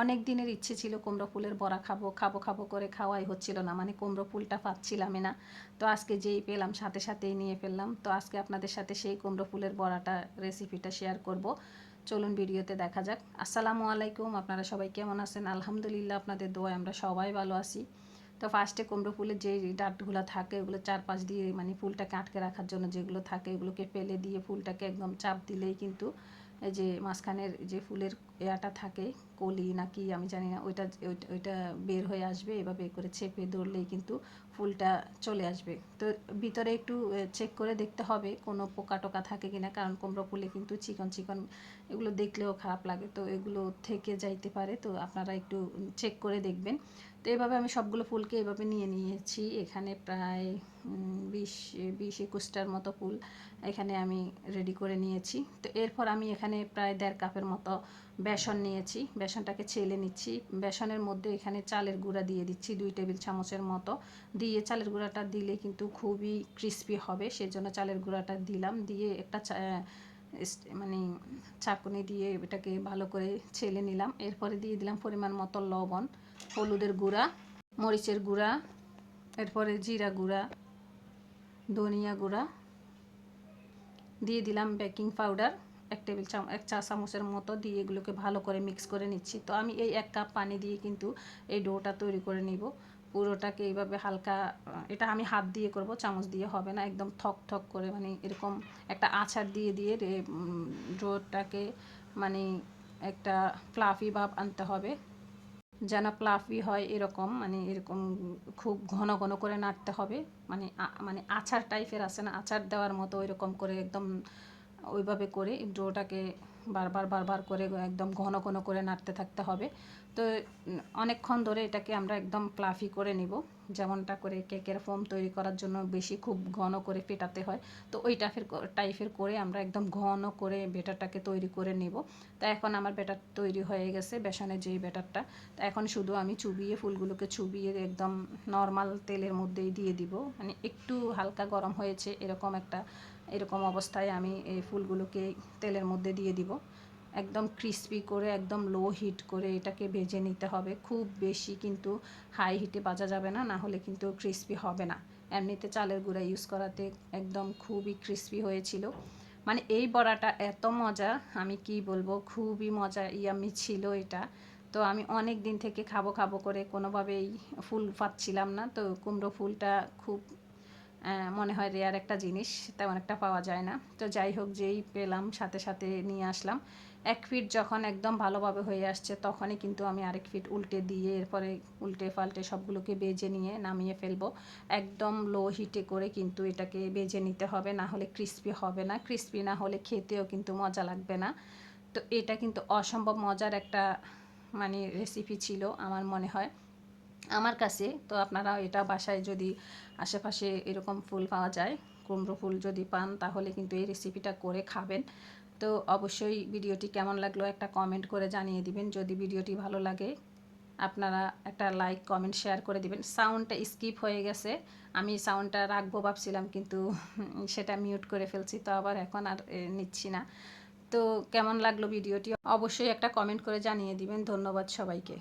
অনেক দিনের ইচ্ছে ছিল কুমড়ো ফুলের বড়া খাব খাব খাব করে খাওয়াই হচ্ছিল না মানে কুমড়ো ফুলটা পাচ্ছিলামই না। তো আজকে যেই পেলাম, সাথে সাথেই নিয়ে ফেললাম। তো আজকে আপনাদের সাথে সেই কুমড়ো ফুলের বড়াটা রেসিপিটা শেয়ার করব। চলুন ভিডিওতে দেখা যাক। আসসালামু আলাইকুম, আপনারা সবাই কেমন আছেন? আলহামদুলিল্লাহ, আপনাদের দোয়ায় আমরা সবাই ভালো আছি। তো ফার্স্টে কুমড়ো ফুলের যে ডাটগুলো থাকে ওগুলো চারপাশ দিয়ে মানে ফুলটাকে আটকে রাখার জন্য যেগুলো থাকে ওগুলোকে ফেলে দিয়ে ফুলটাকে একদম চাপ দিলেই কিন্তু যে মাঝখানের যে ফুলের এয়াটা থাকে, কলি নাকি আমি জানি না, ওইটা ওইটা বের হয়ে আসবে, এভাবে করে চেপে ধরলেই কিন্তু ফুলটা চলে আসবে। তো ভিতরে একটু চেক করে দেখতে হবে কোনো পোকা টোকা থাকে কি না কারণ কুমড়ো ফুলে কিন্তু চিকন চিকন এগুলো দেখলেও খারাপ লাগে। তো এগুলো থেকে যাইতে পারে, তো আপনারা একটু চেক করে দেখবেন। তো এভাবে আমি সবগুলো ফুলকে এভাবে নিয়ে নিয়েছি। এখানে প্রায় বিশ বিশ একুশটার মতো ফুল এখানে আমি রেডি করে নিয়েছি। তো এরপর আমি এখানে প্রায় দেড় কাপের মতো বেসন নিয়েছি। বেসনটাকে ছেলে নিচ্ছি। বেসনের মধ্যে এখানে চালের গুঁড়া দিয়ে দিচ্ছি দুই টেবিল চামচের মতো। দিয়ে চালের গুঁড়াটা দিলে কিন্তু খুবই ক্রিস্পি হবে, সেজন্য চালের গুঁড়াটা দিলাম। দিয়ে একটা মানে চাকুনি দিয়ে এটাকে ভালো করে ছেলে নিলাম। এরপরে দিয়ে দিলাম পরিমাণ মতো লবণ। হলুদের গুঁড়া, মরিচের গুঁড়া, এরপরে জিরা গুঁড়া, ধনিয়া গুঁড়া। দিয়ে দিলাম বেকিং পাউডার, এক টেবিল চাম এক চা চামচের মতো দিয়ে এগুলোকে ভালো করে মিক্স করে নিচ্ছি। তো আমি এই এক কাপ পানি দিয়ে কিন্তু এই ডোটা তৈরি করে নিব। পুরোটাকে এইভাবে হালকা, এটা আমি হাত দিয়ে করব, চামচ দিয়ে হবে না, একদম থক থক করে মানে এরকম একটা আচার দিয়ে দিয়ে ডোটাকে মানে একটা ফ্লাফি ভাব আনতে হবে। যেন প্লাফি হয় এরকম মানে এরকম খুব ঘন ঘন করে নাড়তে হবে। মানে মানে আচার টাইপের আছে না আছার দেওয়ার মতো এরকম করে একদম ওইভাবে করে ডোটাকে বারবার বারবার করে একদম ঘন ঘন করে নাড়তে থাকতে হবে। তো অনেকক্ষণ ধরে এটাকে আমরা একদম প্লাফি করে নিব। যেমনটা করে কেকের ফোম তৈরি করার জন্য বেশি খুব ঘন করে পেটাতে হয়। তো ওই টাইপের টাইপের করে আমরা একদম ঘন করে বেটারটাকে তৈরি করে নিব। তা এখন আমার বেটার তৈরি হয়ে গেছে বেসনের যেই বেটারটা তো এখন শুধু আমি চুবিয়ে, ফুলগুলোকে চুবিয়ে একদম নর্মাল তেলের মধ্যেই দিয়ে দিব। মানে একটু হালকা গরম হয়েছে, এরকম একটা এরকম অবস্থায় আমি এই ফুলগুলোকে তেলের মধ্যে দিয়ে দিব। একদম ক্রিস্পি করে, একদম লো হিট করে এটাকে ভেজে নিতে হবে। খুব বেশি কিন্তু হাই হিটে বাজা যাবে না না হলে কিন্তু ক্রিস্পি হবে না। এমনিতে চালের গুঁড়া ইউজ করাতে একদম খুবই ক্রিস্পি হয়েছিল। মানে এই বড়াটা এত মজা, আমি কি বলব, খুবই মজা ইয়ামি ছিল এটা। তো আমি অনেক দিন থেকে খাব খাব করে কোনোভাবেই ফুল পাচ্ছিলাম না। তো কুমড়ো ফুলটা খুব মনে হয় রেয়ার একটা জিনিস, তেমন একটা পাওয়া যায় না। তো যাই হোক, যেই পেলাম, সাথে সাথে নিয়ে আসলাম। এক ফিট যখন একদম ভালোভাবে হয়ে আসছে, তখনই কিন্তু আমি আরেক ফিট উল্টে দিয়ে, এরপরে উল্টে পাল্টে সবগুলোকে বেজে নিয়ে নামিয়ে ফেলব। একদম লো হিটে করে কিন্তু এটাকে বেজে নিতে হবে, না হলে ক্রিস্পি হবে না। ক্রিস্পি না হলে খেতেও কিন্তু মজা লাগবে না। তো এটা কিন্তু অসম্ভব মজার একটা মানে রেসিপি ছিল, আমার মনে হয়। আমার কাছে, তো আপনারা এটা বাসায় যদি আশেপাশে এরকম ফুল পাওয়া যায়, কুমড়ো ফুল যদি পান, তাহলে কিন্তু এই রেসিপিটা করে খাবেন। তো অবশ্যই ভিডিওটি কেমন লাগল একটা কমেন্ট করে জানিয়ে দিবেন। যদি ভিডিওটি ভালো লাগে, আপনারা একটা লাইক কমেন্ট শেয়ার করে দিবেন। সাউন্ডটা স্কিপ হয়ে গেছে। আমি সাউন্ডটা রাখব ভাবছিলাম, কিন্তু সেটা মিউট করে ফেলছি, তো আবার এখন আর নিচ্ছি না। তো কেমন লাগল ভিডিওটি? অবশ্যই একটা কমেন্ট করে জানিয়ে দিবেন। ধন্যবাদ সবাইকে।